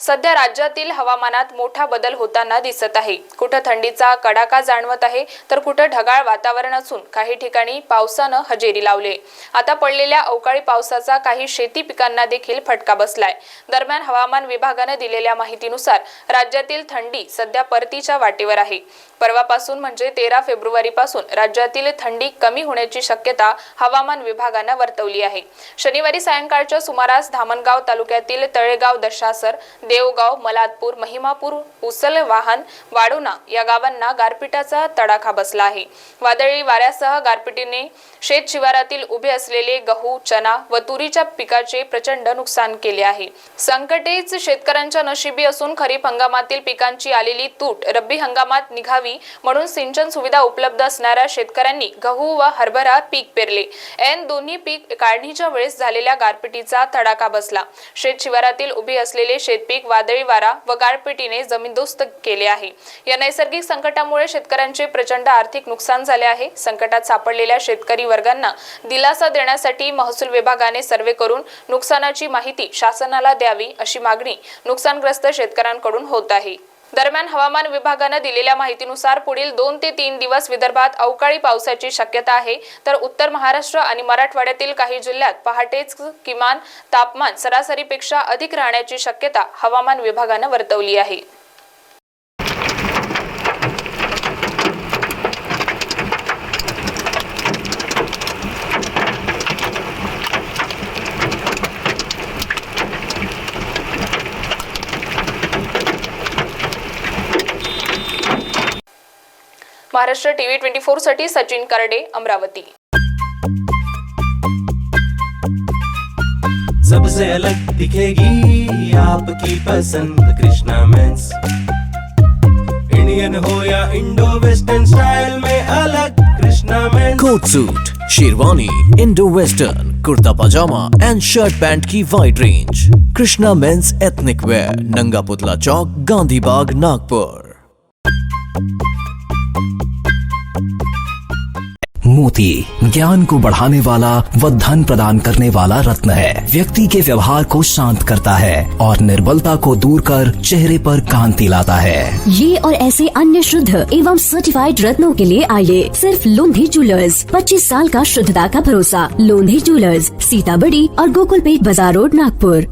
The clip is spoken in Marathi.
सध्या राज्यातील हवामानात मोठा बदल होताना दिसत आहे. कुठं थंडीचा कडाका जाणवत आहे तर कुठं ढगाळ वातावरण असून काही ठिकाणी पावसानं हजेरी लावले आता पडलेल्या अवकाळी पावसाचा काही शेती पिकांना देखील फटका बसलाय. दरम्यान हवामान विभागानं दिलेल्या माहितीनुसार राज्यातील थंडी सध्या परतीच्या वाटेवर आहे. परवापासून म्हणजे तेरा फेब्रुवारीपासून राज्यातील थंडी कमी होण्याची शक्यता हवामान विभागानं वर्तवली आहे. शनिवारी सायंकाळच्या सुमारास धामणगाव तालुक्यातील तळेगाव दशासर देवगाव मलादपूर महिमापूर उसल वाहन वाडोना या गावांना गारपिटाचा तडाखा बसला आहे. वादळी वाऱ्यासह गारपिटीने शेत शिवारातील उभे असलेले गहू चना व तुरीच्या पिकाचे प्रचंड नुकसान केले आहे. संकटेच शेतकऱ्यांच्या नशिबी असून खरीप हंगामातील पिकांची आलेली तूट रब्बी हंगामात निघावी म्हणून सिंचन सुविधा उपलब्ध असणाऱ्या शेतकऱ्यांनी गहू व हरभरा पीक पेरले. ऐन दोन्ही पीक काढणीच्या वेळेस झालेल्या गारपिटीचा तडाखा बसला. शेत शिवारातील उभे असलेले शेतपीक वादळी वारा व गारपिटीने जमीनदोस्त केले आहे. या नैसर्गिक संकटामुळे शेतकऱ्यांचे प्रचंड आर्थिक नुकसान झाले आहे. संकटात सापडलेल्या शेतकरी वर्गांना दिलासा देण्यासाठी महसूल विभागाने सर्वे करून नुकसानाची माहिती शासनाला द्यावी अशी मागणी नुकसानग्रस्त शेतकऱ्यांकडून होत आहे. दरम्यान हवामान विभागानं दिलेल्या माहितीनुसार पुढील दोन ते तीन दिवस विदर्भात अवकाळी पावसाची शक्यता आहे. तर उत्तर महाराष्ट्र आणि मराठवाड्यातील काही जिल्ह्यात पहाटेच किमान तापमान सरासरीपेक्षा अधिक राहण्याची शक्यता हवामान विभागानं वर्तवली आहे. महाराष्ट्र टीव्ही ट्वेंटी फोर साठी सचिन करडे अमरावती. सबसे अलग दिखेगी आपकी पसंद कृष्णा मेंस इंडियन हो या इंडो वेस्टर्न स्टाइल में अलग Krishna men's coat suit sherwani Indo western kurta pajama and shirt pant की wide range Krishna men's ethnic wear Nanga Putla Chowk Gandhi बाग नागपुर। मोती ज्ञान को बढ़ाने वाला व धन प्रदान करने वाला रत्न है। व्यक्ति के व्यवहार को शांत करता है और निर्बलता को दूर कर चेहरे पर कांति लाता है। ये और ऐसे अन्य शुद्ध एवं सर्टिफाइड रत्नों के लिए आइए सिर्फ़ लोंधी ज्वेलर्स 25 साल का शुद्धता का भरोसा। लोंधी ज्वेलर्स सीताबड़ी और गोकुल पेट बाज़ार रोड नागपुर।